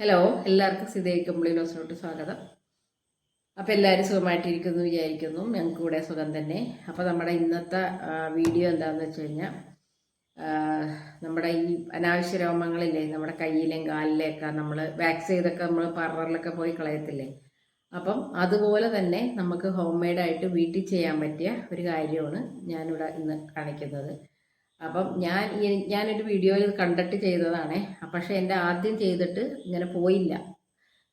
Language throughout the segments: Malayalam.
ഹലോ എല്ലാവർക്കും സിതേ കമ്പിളി ലോസിലോട്ട് സ്വാഗതം. അപ്പോൾ എല്ലാവരും സുഖമായിട്ടിരിക്കുന്നു വിചാരിക്കുന്നു. ഞങ്ങൾക്ക് ഇവിടെ സുഖം തന്നെ. അപ്പോൾ നമ്മുടെ ഇന്നത്തെ വീഡിയോ എന്താണെന്ന് വെച്ച് കഴിഞ്ഞാൽ നമ്മുടെ ഈ അനാവശ്യ രോമങ്ങളില്ലേ നമ്മുടെ കയ്യിലെയും കാലിലെയൊക്കെ നമ്മൾ വാക്സ് ചെയ്തൊക്കെ നമ്മൾ പാർലറിലൊക്കെ പോയി കളയത്തില്ലേ? അപ്പം അതുപോലെ തന്നെ നമുക്ക് ഹോം മെയ്ഡായിട്ട് വീട്ടിൽ ചെയ്യാൻ പറ്റിയ ഒരു കാര്യമാണ് ഞാനിവിടെ ഇന്ന് കാണിക്കുന്നത്. അപ്പം ഞാൻ ഞാനൊരു വീഡിയോയിൽ കണ്ടിട്ട് ചെയ്തതാണേ. പക്ഷേ എന്റെ ആദ്യം ചെയ്തിട്ട് ഇങ്ങനെ പോയില്ല.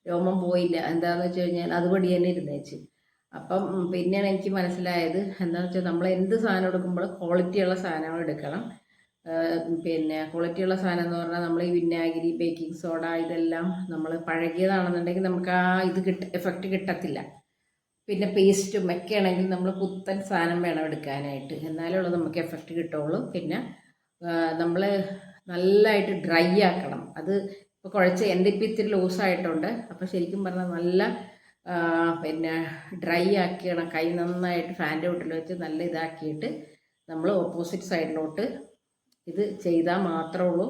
രോമം പോയില്ല. എന്താണെന്ന് വെച്ച് കഴിഞ്ഞാൽ അതുപടി തന്നെ ഇരുന്നേച്ച്. അപ്പം പിന്നെയാണ് എനിക്ക് മനസ്സിലായത് എന്താണെന്ന് വെച്ചാൽ നമ്മൾ എന്ത് സാധനം എടുക്കുമ്പോൾ ക്വാളിറ്റിയുള്ള സാധനങ്ങൾ എടുക്കണം. പിന്നെ ക്വാളിറ്റിയുള്ള സാധനം എന്ന് പറഞ്ഞാൽ നമ്മൾ ഈ വിനാഗിരി ബേക്കിംഗ് സോഡ ഇതെല്ലാം നമ്മൾ പഴകിയതാണെന്നുണ്ടെങ്കിൽ നമുക്ക് ആ ഇത് കിട്ട എഫക്റ്റ് കിട്ടത്തില്ല. പിന്നെ പേസ്റ്റും ഒക്കെ ആണെങ്കിൽ നമ്മൾ പുത്തൻ സാധനം വേണം എടുക്കാനായിട്ട്. എന്നാലേ ഉള്ളൂ നമുക്ക് എഫക്റ്റ് കിട്ടുള്ളൂ. പിന്നെ നമ്മൾ നല്ലതായിട്ട് ഡ്രൈ ആക്കണം. അത് ഇപ്പോൾ കുഴച്ച് എന്റെ ഇപ്പം ഇത്തിരി ലൂസായിട്ടുണ്ട് അപ്പോൾ ശരിക്കും പറഞ്ഞാൽ നല്ല പിന്നെ ഡ്രൈ ആക്കിയണം കൈ നന്നായിട്ട് ഫാന്റെ വീട്ടിൽ വെച്ച് നല്ല ഇതാക്കിയിട്ട് നമ്മൾ ഓപ്പോസിറ്റ് സൈഡിലോട്ട് ഇത് ചെയ്താൽ മാത്രമേ ഉള്ളൂ.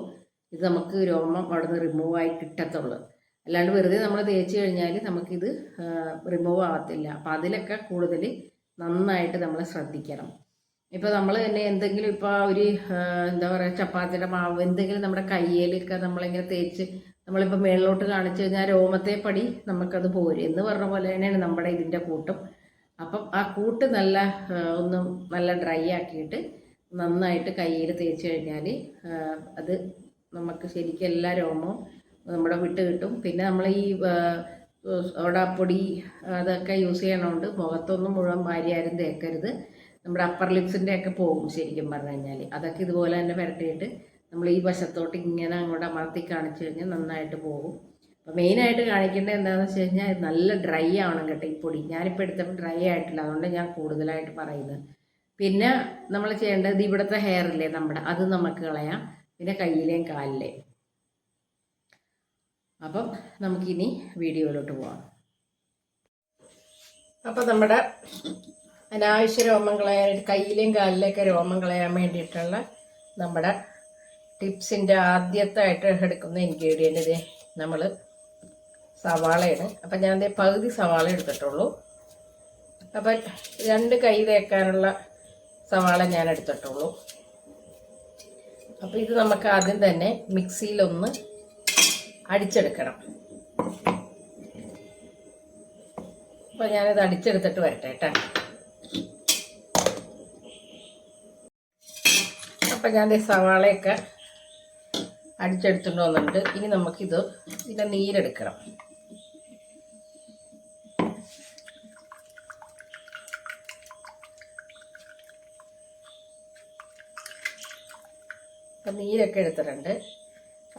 ഇത് നമുക്ക് രോമം അവിടെ നിന്ന് റിമൂവായി കിട്ടത്തുള്ളൂ. അല്ലാണ്ട് വെറുതെ നമ്മൾ തേച്ച് കഴിഞ്ഞാൽ നമുക്കിത് റിമൂവ് ആവത്തില്ല. അപ്പം അതിലൊക്കെ കൂടുതൽ നന്നായിട്ട് നമ്മൾ ശ്രദ്ധിക്കണം. ഇപ്പോൾ നമ്മൾ തന്നെ എന്തെങ്കിലും ഇപ്പോൾ ഒരു എന്താ പറയുക ചപ്പാത്തിയുടെ മാവ് എന്തെങ്കിലും നമ്മുടെ കയ്യിലൊക്കെ നമ്മളിങ്ങനെ തേച്ച് നമ്മളിപ്പോൾ മേളിലോട്ട് കാണിച്ചു കഴിഞ്ഞാൽ രോമത്തെ പടി നമുക്കത് പോരും. എന്ന് പറഞ്ഞ പോലെ തന്നെയാണ് നമ്മുടെ ഇതിന്റെ കൂട്ടും. അപ്പം ആ കൂട്ട് നല്ല ഒന്ന് നല്ല ഡ്രൈ ആക്കിയിട്ട് നന്നായിട്ട് കയ്യിൽ തേച്ച് കഴിഞ്ഞാൽ അത് നമുക്ക് ശരിക്കും എല്ലാ രോമവും നമ്മുടെ വിട്ട് കിട്ടും. പിന്നെ നമ്മൾ ഈ സോഡാപ്പൊടി അതൊക്കെ യൂസ് ചെയ്യണോണ്ട് മുഖത്തൊന്നും മുഴുവൻ വാരി ആരും തേക്കരുത്. നമ്മുടെ അപ്പർ ലിപ്സിന്റെ ഒക്കെ പോകും ശരിക്കും പറഞ്ഞു കഴിഞ്ഞാൽ അതൊക്കെ ഇതുപോലെ തന്നെ പുരട്ടിയിട്ട് നമ്മൾ ഈ വശത്തോട്ട് ഇങ്ങനെ അങ്ങോട്ട് അമർത്തി കാണിച്ചു കഴിഞ്ഞാൽ നന്നായിട്ട് പോകും. അപ്പോൾ മെയിനായിട്ട് കാണിക്കേണ്ടത് എന്താണെന്ന് വെച്ച് കഴിഞ്ഞാൽ നല്ല ഡ്രൈ ആവണം കേട്ടോ ഈ പൊടി. ഞാനിപ്പോൾ എടുത്തപ്പോൾ ഡ്രൈ ആയിട്ടില്ല. അതുകൊണ്ട് ഞാൻ കൂടുതലായിട്ട് പറയുന്നത്. പിന്നെ നമ്മൾ ചെയ്യേണ്ടത് ഇവിടുത്തെ ഇല്ലേ നമ്മുടെ അത് നമുക്ക് കളയാം. പിന്നെ കയ്യിലെയും കാലിലെയും അപ്പം നമുക്കിനി വീഡിയോയിലോട്ട് പോവാം. അപ്പം നമ്മുടെ അനാവശ്യ രോമം കളയാൻ കയ്യിലെയും കാലിലെയൊക്കെ രോമം കളയാൻ വേണ്ടിയിട്ടുള്ള നമ്മുടെ ടിപ്സിന്റെ ആദ്യത്തായിട്ട് എടുക്കുന്ന ഇൻഗ്രീഡിയന്റ് ഇതേ നമ്മൾ സവാളയാണ്. അപ്പം ഞാൻ ദേ പകുതി സവാള എടുത്തിട്ടുള്ളൂ. അപ്പം രണ്ട് കൈ തേക്കാനുള്ള സവാള ഞാൻ എടുത്തിട്ടുള്ളൂ. അപ്പോൾ ഇത് നമുക്ക് ആദ്യം തന്നെ മിക്സിയിലൊന്ന് അടിച്ചെടുക്കണം. അപ്പോൾ ഞാനത് അടിച്ചെടുത്തിട്ട് വരട്ടെ കേട്ടോ അപ്പം ഞാൻ സവാളയൊക്കെ അടിച്ചെടുത്തിട്ട് വന്നിട്ടുണ്ട് ഇനി നമുക്കിത് ഇതിന്റെ നീരെടുക്കണം. അപ്പം നീരൊക്കെ എടുത്തിട്ടുണ്ട്.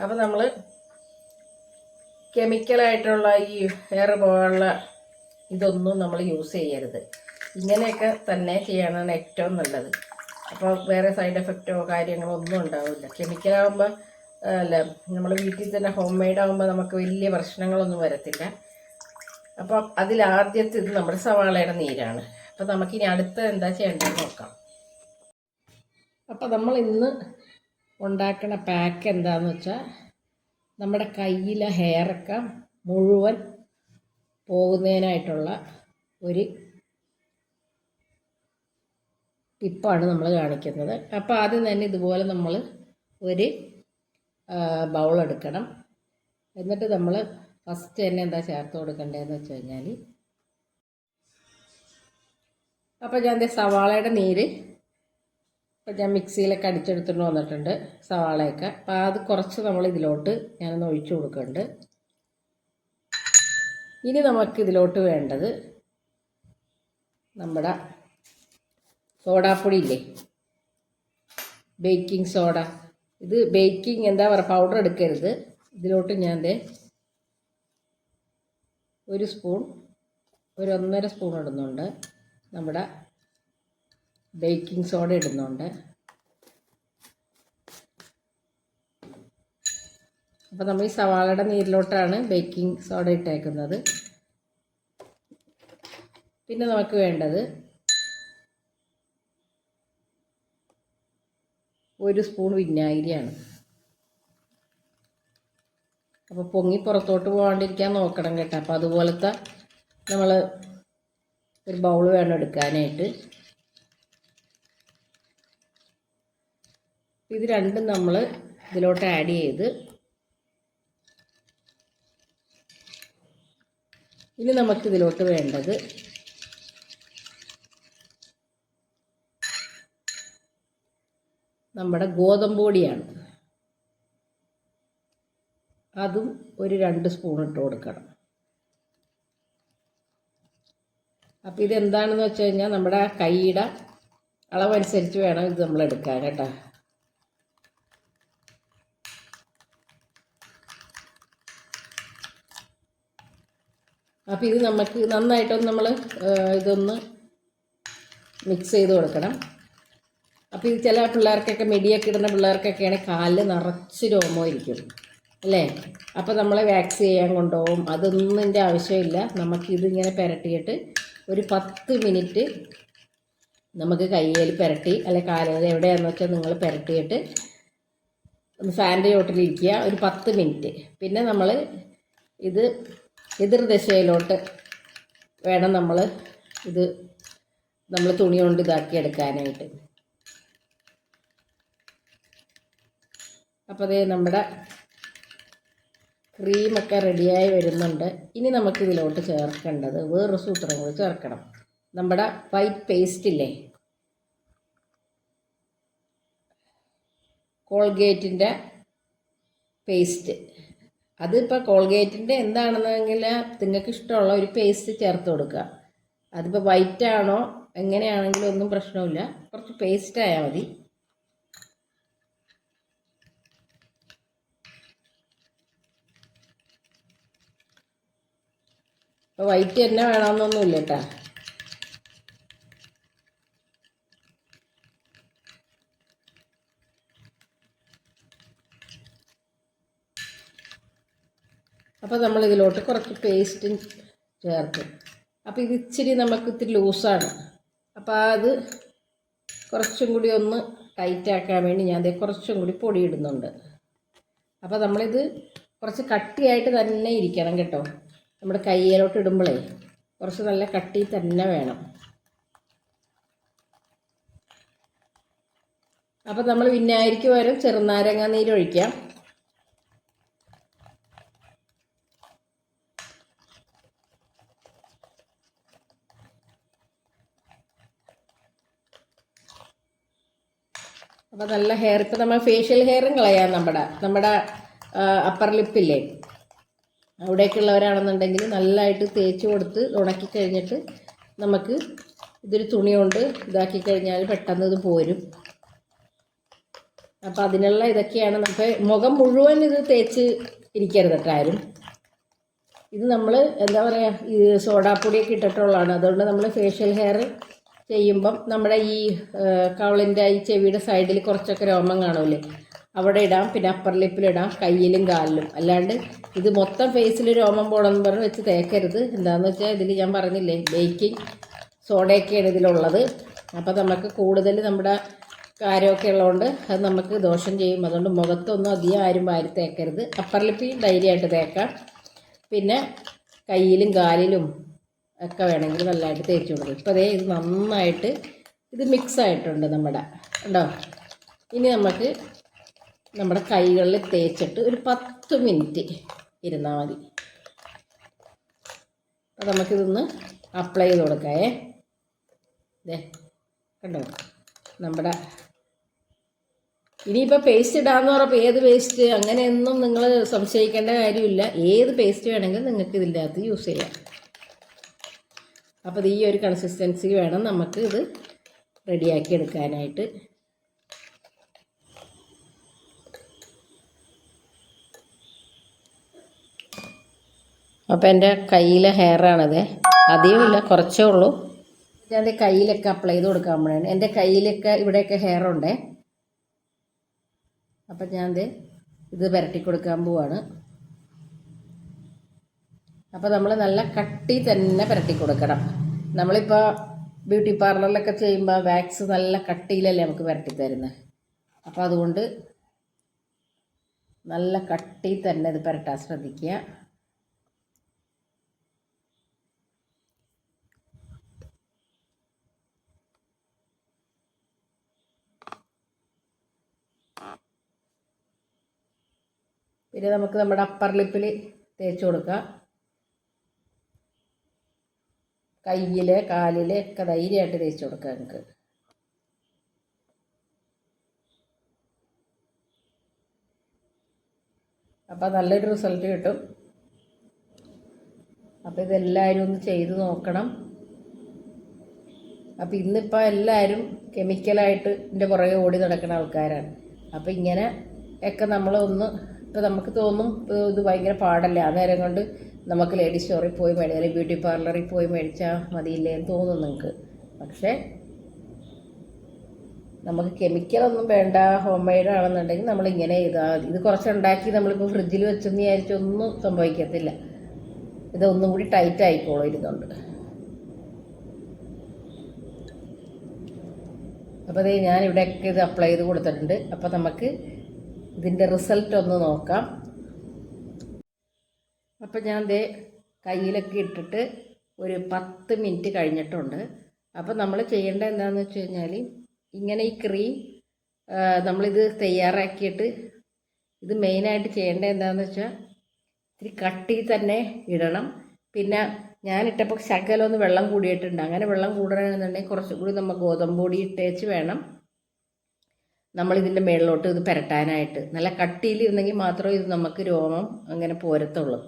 അപ്പോൾ നമ്മൾ കെമിക്കലായിട്ടുള്ള ഈ ഹെയർ പോലുള്ള ഇതൊന്നും നമ്മൾ യൂസ് ചെയ്യരുത്. ഇങ്ങനെയൊക്കെ തന്നെ ചെയ്യാനാണ് ഏറ്റവും നല്ലത്. അപ്പോൾ വേറെ സൈഡ് എഫക്റ്റോ കാര്യങ്ങളോ ഒന്നും ഉണ്ടാവില്ല. കെമിക്കലാകുമ്പോൾ അല്ല നമ്മൾ വീട്ടിൽ തന്നെ ഹോം മെയ്ഡ് ആകുമ്പോൾ നമുക്ക് വലിയ പ്രശ്നങ്ങളൊന്നും വരത്തില്ല. അപ്പോൾ അതിലാദ്യത്തെ ഇത് നമ്മുടെ സവാളയുടെ നീരാണ്. അപ്പോൾ നമുക്കിനി അടുത്ത എന്താ ചെയ്യേണ്ടതെന്ന് നോക്കാം. അപ്പോൾ നമ്മൾ ഇന്ന് ഉണ്ടാക്കുന്ന പാക്ക് എന്താണെന്ന് വെച്ചാൽ നമ്മുടെ കയ്യിലെ ഹെയറൊക്കെ മുഴുവൻ പോകുന്നതിനായിട്ടുള്ള ഒരു ടിപ്പാണ് നമ്മൾ കാണിക്കുന്നത്. അപ്പോൾ ആദ്യം തന്നെ ഇതുപോലെ നമ്മൾ ഒരു ബൗൾ എടുക്കണം. എന്നിട്ട് നമ്മൾ ഫസ്റ്റ് തന്നെ എന്താ ചേർത്ത് കൊടുക്കേണ്ടതെന്ന് വെച്ച് കഴിഞ്ഞാൽ അപ്പോൾ ഞാൻ സവാളയുടെ നീര് ഇപ്പം ഞാൻ മിക്സിയിലൊക്കെ അടിച്ചെടുത്തുകൊണ്ട് വന്നിട്ടുണ്ട് സവാളയൊക്കെ. അപ്പോൾ അത് കുറച്ച് നമ്മൾ ഇതിലോട്ട് ഞാനൊന്ന് ഒഴിച്ചു കൊടുക്കുന്നുണ്ട്. ഇനി നമുക്ക് ഇതിലോട്ട് വേണ്ടത് നമ്മുടെ സോഡാപ്പൊടി ഇല്ലേ ബേക്കിംഗ് സോഡ. ഇത് ബേക്കിംഗ് എന്താ പറയുക പൗഡർ എടുക്കരുത്. ഇതിലോട്ട് ഞാൻ ദേ ഒരു സ്പൂൺ ഒരു ഒന്നര സ്പൂൺ ഇടുന്നുണ്ട് നമ്മുടെ ബേക്കിംഗ് സോഡ ഇടുന്നുണ്ട്. അപ്പോൾ നമ്മൾ ഈ സവാളയുടെ നീരിലോട്ടാണ് ബേക്കിംഗ് സോഡ ഇട്ടേക്കുന്നത്. പിന്നെ നമുക്ക് വേണ്ടത് ഒരു സ്പൂൺ വിനാഗിരിയാണ്. അപ്പോൾ പൊങ്ങി പുറത്തോട്ട് പോകാണ്ടിരിക്കാൻ നോക്കണം കേട്ടോ. അപ്പോൾ അതുപോലത്തെ നമ്മൾ ഒരു ബൗൾ വേണം എടുക്കാനായിട്ട്. ഇത് രണ്ടും നമ്മൾ ഇതിലോട്ട് ആഡ് ചെയ്ത് ഇനി നമുക്ക് ഇതിലോട്ട് വേണ്ടത് നമ്മുടെ ഗോതമ്പ് പൊടിയാണ്. അതും ഒരു രണ്ട് സ്പൂൺ ഇട്ട് കൊടുക്കണം. അപ്പോൾ ഇതെന്താണെന്ന് വെച്ച് കഴിഞ്ഞാൽ നമ്മുടെ കൈയുടെ അളവനുസരിച്ച് വേണം ഇത് നമ്മൾ എടുക്കാൻ കേട്ടോ. അപ്പോൾ ഇത് നമുക്ക് നന്നായിട്ടൊന്ന് നമ്മൾ ഇതൊന്ന് മിക്സ് ചെയ്ത് കൊടുക്കണം. അപ്പോൾ ഇത് ചില പിള്ളേർക്കൊക്കെ മെടിയൊക്കെ ഇടുന്ന പിള്ളേർക്കൊക്കെയാണ് കാലിൽ നിറച്ച് ഇരിക്കും. അല്ലേ? അപ്പോൾ നമ്മൾ വാക്സ് ചെയ്യാൻ കൊണ്ടുപോകും. അതൊന്നും ഇതിന്റെ ആവശ്യമില്ല. നമുക്കിതിങ്ങനെ പുരട്ടിയിട്ട് ഒരു പത്ത് മിനിറ്റ് നമുക്ക് കയ്യിൽ പുരട്ടി അല്ലെ കാലിൽ എവിടെയാണെന്ന് വെച്ചാൽ നിങ്ങൾ പുരട്ടിയിട്ട് ഒന്ന് ഫാന്റെ ചോട്ടിലിരിക്കുക ഒരു പത്ത് മിനിറ്റ്. പിന്നെ നമ്മൾ ഇത് എതിർ ദിശയിലോട്ട് വേണം നമ്മൾ ഇത് നമ്മൾ തുണി കൊണ്ട് ഇതാക്കി എടുക്കാനായിട്ട്. അപ്പോൾ അതേ നമ്മുടെ ക്രീമൊക്കെ റെഡിയായി വരുന്നുണ്ട്. ഇനി നമുക്ക് ഇതിലോട്ട് ചേർക്കേണ്ടത് വേറൊരു സൂത്രം കൂടി ചേർക്കണം. നമ്മുടെ വൈറ്റ് പേസ്റ്റ് ഇല്ലേ? കോൾഗേറ്റിന്റെ പേസ്റ്റ്. അതിപ്പോൾ കോൾഗേറ്റിന്റെ എന്താണെന്നെങ്കിൽ നിങ്ങൾക്ക് ഇഷ്ടമുള്ള ഒരു പേസ്റ്റ് ചേർത്ത് കൊടുക്കുക. അതിപ്പോൾ വൈറ്റ് ആണോ എങ്ങനെയാണെങ്കിലും ഒന്നും പ്രശ്നമില്ല കുറച്ച് പേസ്റ്റ് ആയാൽ മതി. വൈറ്റ് തന്നെ വേണമെന്നൊന്നുമില്ല കേട്ടോ. അപ്പോൾ നമ്മൾ ഇതിലോട്ട് കുറച്ച് പേസ്റ്റും ചേർക്കും. അപ്പോൾ ഇത് ഇച്ചിരി നമുക്ക് ഇത്തിരി ലൂസാണ്. അപ്പോൾ അത് കുറച്ചും കൂടി ഒന്ന് ടൈറ്റാക്കാൻ വേണ്ടി ഞാൻ അതേ കുറച്ചും കൂടി പൊടി ഇടുന്നുണ്ട് അപ്പോൾ നമ്മളിത് കുറച്ച് കട്ടിയായിട്ട് തന്നെ ഇരിക്കണം കേട്ടോ. നമ്മുടെ കയ്യിലോട്ട് ഇടുമ്പോഴേ കുറച്ച് നല്ല കട്ടി തന്നെ വേണം. അപ്പോൾ നമ്മൾ വിനാഗിരിക്ക് പകരം ചെറുനാരങ്ങ നീരൊഴിക്കാം അപ്പോൾ നല്ല ഹെയർ ഇപ്പോൾ നമ്മൾ ഫേഷ്യൽ ഹെയറും കളയാം നമ്മുടെ നമ്മുടെ അപ്പർ ലിപ്പില്ലേ അവിടേക്കുള്ളവരാണെന്നുണ്ടെങ്കിൽ നല്ലതായിട്ട് തേച്ച് കൊടുത്ത് ഉണക്കി കഴിഞ്ഞിട്ട് നമുക്ക് ഇതൊരു തുണി കൊണ്ട് ഇതാക്കി കഴിഞ്ഞാൽ പെട്ടെന്ന് ഇത് പോരും. അപ്പോൾ അതിനുള്ള ഇതൊക്കെയാണ് നമുക്ക് മുഖം മുഴുവൻ ഇത് തേച്ച് ഇരിക്കരുത് ആരും. ഇത് നമ്മൾ എന്താ പറയുക ഈ സോഡാപ്പൊടിയൊക്കെ ഇട്ടിട്ടുള്ളതാണ്. അതുകൊണ്ട് നമ്മൾ ഫേഷ്യൽ ഹെയർ ചെയ്യുമ്പം നമ്മുടെ ഈ കവളിന്റെ ഈ ചെവിയുടെ സൈഡിൽ കുറച്ചൊക്കെ രോമം കാണൂലേ? അവിടെ ഇടാം പിന്നെ അപ്പർ ലിപ്പിലിടാം കയ്യിലും കാലിലും. അല്ലാണ്ട് ഇത് മൊത്തം ഫേസിൽ രോമം പോകണമെന്ന് പറഞ്ഞ് വെച്ച് തേക്കരുത്. എന്താണെന്ന് വെച്ചാൽ ഇതിൽ ഞാൻ പറഞ്ഞില്ലേ ബേക്കിംഗ് സോഡയൊക്കെയാണ് ഇതിലുള്ളത്. അപ്പോൾ നമുക്ക് കൂടുതൽ നമ്മുടെ കാര്യമൊക്കെ ഉള്ളതുകൊണ്ട് അത് നമുക്ക് ദോഷം ചെയ്യും. അതുകൊണ്ട് മുഖത്തൊന്നും അധികം ആരും വാരി തേക്കരുത്. അപ്പർ ലിപ്പിൽ ധൈര്യമായിട്ട് തേക്കാം. പിന്നെ കയ്യിലും കാലിലും ഒക്കെ വേണമെങ്കിൽ നല്ലതായിട്ട് തേച്ച് കൊടുക്കും. ഇപ്പോൾ അതേ ഇത് നന്നായിട്ട് ഇത് മിക്സ് ആയിട്ടുണ്ട് നമ്മുടെ. ഉണ്ടോ ഇനി നമുക്ക് നമ്മുടെ കൈകളിൽ തേച്ചിട്ട് ഒരു പത്ത് മിനിറ്റ് ഇരുന്നാൽ മതി. അപ്പോൾ നമുക്കിതൊന്ന് അപ്ലൈ ചെയ്ത് കൊടുക്കാമേ ഇതേ കണ്ടോ? നമ്മുടെ ഇനിയിപ്പോൾ പേസ്റ്റ് ഇടാന്ന് പറഞ്ഞപ്പോൾ ഏത് പേസ്റ്റ് അങ്ങനെയൊന്നും നിങ്ങൾ സംശയിക്കേണ്ട കാര്യമില്ല. ഏത് പേസ്റ്റ് വേണമെങ്കിലും നിങ്ങൾക്ക് ഇതിന്റെ അകത്ത് യൂസ് ചെയ്യാം. അപ്പോൾ ഈ ഒരു കൺസിസ്റ്റൻസി വേണം നമുക്ക് ഇത് റെഡിയാക്കി എടുക്കാനായിട്ട്. അപ്പോൾ എന്റെ കയ്യിലെ ഹെയറാണത് അധികമില്ല കുറച്ചേ ഉള്ളൂ. ഞാൻ എന്റെ കയ്യിലൊക്കെ അപ്ലൈ ചെയ്ത് കൊടുക്കാൻ എന്റെ കയ്യിലൊക്കെ ഇവിടെയൊക്കെ ഹെയർ ഉണ്ടേ. അപ്പം ഞാൻ ഇത് പുരട്ടി കൊടുക്കാൻ പോവാണ്. അപ്പോൾ നമ്മൾ നല്ല കട്ടി തന്നെ പുരട്ടി കൊടുക്കണം. നമ്മളിപ്പോൾ ബ്യൂട്ടി പാർലറിലൊക്കെ ചെയ്യുമ്പോൾ വാക്സ് നല്ല കട്ടിയിലല്ലേ നമുക്ക് പുരട്ടി തരുന്നത് അപ്പോൾ അതുകൊണ്ട് നല്ല കട്ടി തന്നെ ഇത് പുരട്ടാൻ ശ്രദ്ധിക്കുക. പിന്നെ നമുക്ക് നമ്മുടെ അപ്പർ ലിപ്പിൽ തേച്ച് കൊടുക്കാം. കയ്യിൽ കാലിൽ ഒക്കെ ധൈര്യമായിട്ട് തേച്ച് കൊടുക്കാം നിങ്ങൾക്ക് അപ്പോൾ നല്ലൊരു റിസൾട്ട് കിട്ടും. അപ്പോൾ ഇതെല്ലാവരും ഒന്ന് ചെയ്ത് നോക്കണം. അപ്പോൾ ഇന്നിപ്പോൾ എല്ലാവരും കെമിക്കലായിട്ട് ഇതിന്റെ പുറകെ ഓടി നടക്കുന്ന ആൾക്കാരാണ്. അപ്പോൾ ഇങ്ങനെ ഒക്കെ നമ്മളൊന്ന് ഇപ്പോൾ നമുക്ക് തോന്നും ഇത് ഭയങ്കര പാടല്ലേ? ആ നേരം കൊണ്ട് നമുക്ക് ലേഡീസ് സ്റ്റോറിൽ പോയി മേടിച്ചാൽ അല്ലെങ്കിൽ ബ്യൂട്ടി പാർലറിൽ പോയി മേടിച്ചാൽ മതിയില്ലേ എന്ന് തോന്നും നിങ്ങൾക്ക് പക്ഷേ നമുക്ക് കെമിക്കലൊന്നും വേണ്ട ഹോം മെയ്ഡ് ആണെന്നുണ്ടെങ്കിൽ നമ്മൾ ചെയ്താൽ ഇത് ഇത് കുറച്ചുണ്ടാക്കി നമ്മളിപ്പോൾ ഫ്രിഡ്ജിൽ വെച്ചെന്ന് വിചാരിച്ചൊന്നും സംഭവിക്കത്തില്ല. ഇതൊന്നും കൂടി ടൈറ്റ് ആയിക്കോളും ഇരുന്നുണ്ട്. അപ്പോൾ അതേ ഞാൻ ഇവിടെയൊക്കെ ഇത് അപ്ലൈ ചെയ്ത് കൊടുത്തിട്ടുണ്ട്. അപ്പോൾ നമുക്ക് ഇതിന്റെ റിസൾട്ട് ഒന്ന് നോക്കാം. അപ്പം ഞാൻ ദേ കയ്യിലൊക്കെ ഇട്ടിട്ട് ഒരു പത്ത് മിനിറ്റ് കഴിഞ്ഞിട്ടുണ്ട്. അപ്പം നമ്മൾ ചെയ്യേണ്ട എന്താണെന്ന് വെച്ച് കഴിഞ്ഞാൽ ഇങ്ങനെ ഈ ക്രീം നമ്മളിത് തയ്യാറാക്കിയിട്ട് ഇത് മെയിനായിട്ട് ചെയ്യേണ്ട എന്താണെന്ന് വെച്ചാൽ ഇത്തിരി കട്ടി തന്നെ ഇടണം. പിന്നെ ഞാനിട്ടപ്പോൾ ശകലം ഒന്ന് വെള്ളം കൂടിയിട്ടുണ്ട്. അങ്ങനെ വെള്ളം കൂടണമെന്നുണ്ടെങ്കിൽ കുറച്ചും കൂടി നമ്മൾ ഗോതമ്പ് പൊടി ഇട്ടേച്ച് വേണം നമ്മളിതിന്റെ മേളിലോട്ട് ഇത് പുരട്ടാനായിട്ട്. നല്ല കട്ടിയിൽ ഇരുന്നെങ്കിൽ മാത്രമേ ഇത് നമുക്ക് രോമം അങ്ങനെ പോരത്തുള്ളൂ.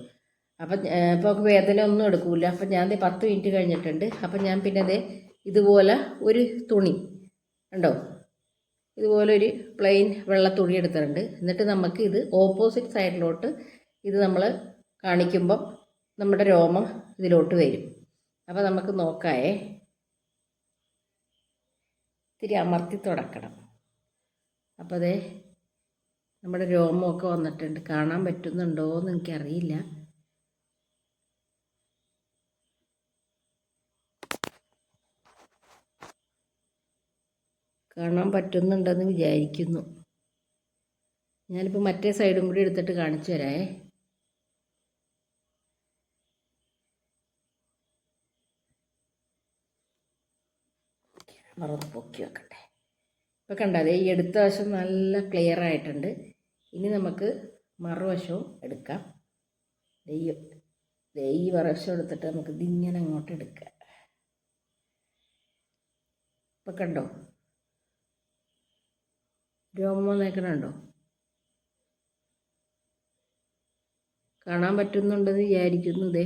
അപ്പം ഇപ്പോൾ വേദന ഒന്നും എടുക്കില്ല അപ്പം ഞാൻ പത്ത് മിനിറ്റ് കഴിഞ്ഞിട്ടുണ്ട്. അപ്പം ഞാൻ പിന്നെ ദേ ഇതുപോലെ ഒരു തുണി ഉണ്ടോ ഇതുപോലെ ഒരു പ്ലെയിൻ വെള്ള തുണി എടുത്തിട്ടുണ്ട്. എന്നിട്ട് നമുക്ക് ഇത് ഓപ്പോസിറ്റ് സൈഡിലോട്ട് ഇത് നമ്മൾ കാണിക്കുമ്പം നമ്മുടെ രോമം ഇതിലോട്ട് വരും. അപ്പോൾ നമുക്ക് നോക്കായേ. ഇത്തിരി അമർത്തി തുടക്കണം. അപ്പോൾ അതെ നമ്മുടെ രോമമൊക്കെ വന്നിട്ടുണ്ട്. കാണാൻ പറ്റുന്നുണ്ടോ എന്ന് എനിക്കറിയില്ല. കാണാൻ പറ്റുന്നുണ്ടെന്ന് വിചാരിക്കുന്നു. ഞാനിപ്പോൾ മറ്റേ സൈഡും കൂടി എടുത്തിട്ട് കാണിച്ചു തരാമേ മറന്ന് പൊക്കി വെക്കട്ടെ. ഇപ്പോൾ കണ്ടാലേ ഈ എടുത്ത വശം നല്ല ക്ലിയർ ആയിട്ടുണ്ട്. ഇനി നമുക്ക് മറുവശവും എടുക്കാം. ദേ ഈ ദേ ഈ വശം എടുത്തിട്ട് നമുക്ക് ഇതിങ്ങനെ അങ്ങോട്ട് എടുക്കാം. ഇപ്പം കണ്ടോ? രോമം വന്നേക്കണുണ്ടോ കാണാൻ പറ്റുന്നുണ്ടെന്ന് വിചാരിക്കുന്നു ഇതേ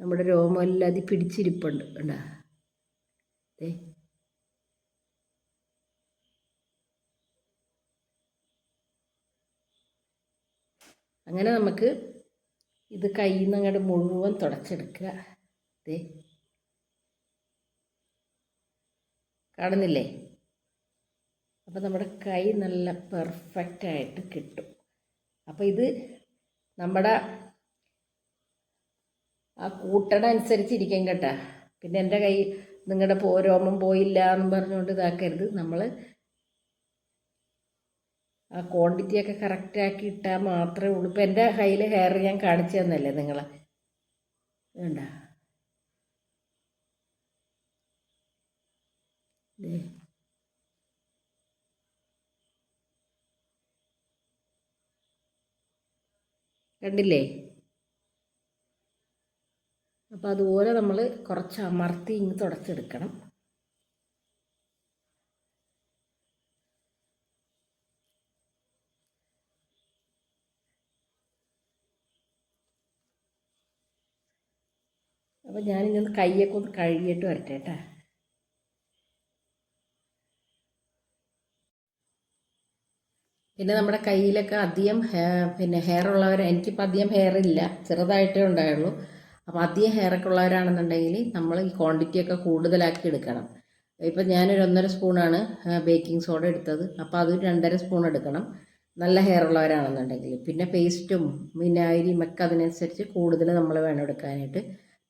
നമ്മുടെ രോമം അത് പിടിച്ചിരിപ്പുണ്ട് കണ്ടാ? അതെ അങ്ങനെ നമുക്ക് ഇത് കയ്യിൽ നിന്ന് അങ്ങോട്ട് മുഴുവൻ തുടച്ചെടുക്കുക. അതെ കാണുന്നില്ലേ? അപ്പോൾ നമ്മുടെ കൈ നല്ല പെർഫെക്റ്റ് ആയിട്ട് കിട്ടും. അപ്പോൾ ഇത് നമ്മുടെ ആ കൂട്ടണ അനുസരിച്ചിരിക്കും കേട്ടോ. പിന്നെ എന്റെ കൈ നിങ്ങളുടെ പോരോമം പോയില്ല എന്ന് പറഞ്ഞുകൊണ്ട് ഇതാക്കരുത്. നമ്മൾ ആ ക്വാണ്ടിറ്റിയൊക്കെ കറക്റ്റാക്കി ഇട്ടാൽ മാത്രമേ ഉള്ളൂ. ഇപ്പം എന്റെ കയ്യിൽ ഹെയർ ഞാൻ കാണിച്ചു തന്നല്ലേ നിങ്ങളെ? വേണ്ട. കണ്ടില്ലേ? അപ്പോൾ അതുപോലെ നമ്മൾ കുറച്ച് അമർത്തി ഇങ്ങ് തുടച്ചെടുക്കണം. അപ്പോൾ ഞാനിങ്ങനെ കൈയൊക്കെ ഒന്ന് കഴുകിയിട്ട് വരട്ടെ കേട്ടോ പിന്നെ നമ്മുടെ കയ്യിലൊക്കെ അധികം പിന്നെ ഹെയർ ഉള്ളവർ എനിക്കിപ്പോൾ അധികം ഹെയർ ഇല്ല. ചെറുതായിട്ടേ ഉണ്ടായുള്ളൂ. അപ്പോൾ അധികം ഹെയറൊക്കെ ഉള്ളവരാണെന്നുണ്ടെങ്കിൽ നമ്മൾ ഈ ക്വാണ്ടിറ്റി ഒക്കെ കൂടുതലാക്കി എടുക്കണം. ഇപ്പം ഞാനൊരു ഒന്നര സ്പൂണാണ് ബേക്കിംഗ് സോഡ എടുത്തത്. അപ്പോൾ അതൊരു രണ്ടര സ്പൂൺ എടുക്കണം. നല്ല ഹെയർ ഉള്ളവരാണെന്നുണ്ടെങ്കിൽ. പിന്നെ പേസ്റ്റും വിനാഗിരിയും ഒക്കെ അതിനനുസരിച്ച് കൂടുതൽ നമ്മൾ വേണം എടുക്കാനായിട്ട്.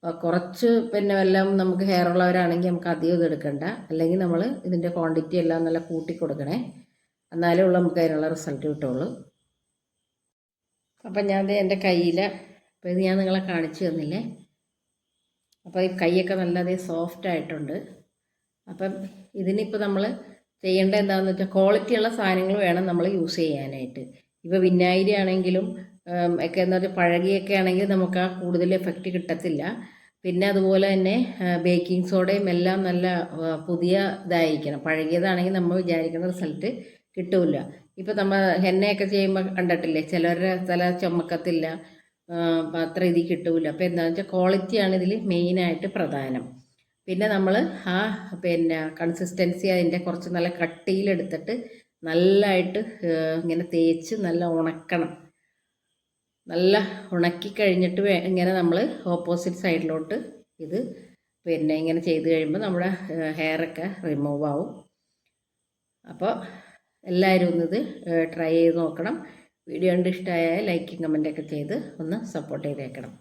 അപ്പോൾ കുറച്ച് പിന്നെ എല്ലാം നമുക്ക് ഹെയർ ഉള്ളവരാണെങ്കിൽ നമുക്ക് അധികം ഇത് എടുക്കണ്ട. അല്ലെങ്കിൽ നമ്മൾ ഇതിന്റെ ക്വാണ്ടിറ്റി എല്ലാം നല്ല കൂട്ടി കൊടുക്കണേ. എന്നാലേ ഉള്ളൂ നമുക്ക് അതിനുള്ള റിസൾട്ട് കിട്ടുള്ളൂ. അപ്പം ഞാൻ എന്റെ കയ്യിൽ അപ്പോൾ ഇത് ഞാൻ നിങ്ങളെ കാണിച്ചു തന്നില്ലേ? അപ്പോൾ ഈ കൈയൊക്കെ നല്ലതേ സോഫ്റ്റ് ആയിട്ടുണ്ട്. അപ്പം ഇതിനിപ്പോൾ നമ്മൾ ചെയ്യേണ്ട എന്താണെന്ന് വെച്ചാൽ ക്വാളിറ്റിയുള്ള സാധനങ്ങൾ വേണം നമ്മൾ യൂസ് ചെയ്യാനായിട്ട്. ഇപ്പോൾ വിനാഗിരി ആണെങ്കിലും ഒക്കെ എന്താ വെച്ചാൽ പഴകിയൊക്കെ ആണെങ്കിൽ നമുക്ക് ആ കൂടുതൽ എഫക്റ്റ് കിട്ടത്തില്ല. പിന്നെ അതുപോലെ തന്നെ ബേക്കിംഗ് സോഡയും എല്ലാം നല്ല പുതിയ ഇതായിരിക്കണം. പഴകിയതാണെങ്കിൽ നമ്മൾ വിചാരിക്കുന്ന റിസൾട്ട് കിട്ടൂല. ഇപ്പം നമ്മൾ ഹെന്നയൊക്കെ ചെയ്യുമ്പോൾ കണ്ടിട്ടില്ലേ? ചിലരുടെ തല ചുമക്കത്തില്ല. അപ്പം അത്ര ഇതിൽ കിട്ടൂല. അപ്പോൾ എന്താണെന്ന് വെച്ചാൽ ക്വാളിറ്റിയാണ് ഇതിൽ മെയിനായിട്ട് പ്രധാനം. പിന്നെ നമ്മൾ ആ പിന്നെ കൺസിസ്റ്റൻസി അതിന്റെ കുറച്ച് നല്ല കട്ടിയിലെടുത്തിട്ട് നല്ലതായിട്ട് ഇങ്ങനെ തേച്ച് നല്ല ഉണക്കണം. നല്ല ഉണക്കി കഴിഞ്ഞിട്ട് ഇങ്ങനെ നമ്മൾ ഓപ്പോസിറ്റ് സൈഡിലോട്ട് ഇത് പിന്നെ ഇങ്ങനെ ചെയ്ത് കഴിയുമ്പോൾ നമ്മുടെ ഹെയറൊക്കെ റിമൂവ് ആവും. അപ്പോൾ എല്ലാവരും ഒന്ന് ട്രൈ ചെയ്ത് നോക്കണം. വീഡിയോ കണ്ട് ഇഷ്ടമായാൽ ലൈക്കും കമന്റൊക്കെ ചെയ്ത് ഒന്ന് സപ്പോർട്ട് ചെയ്തേക്കണം.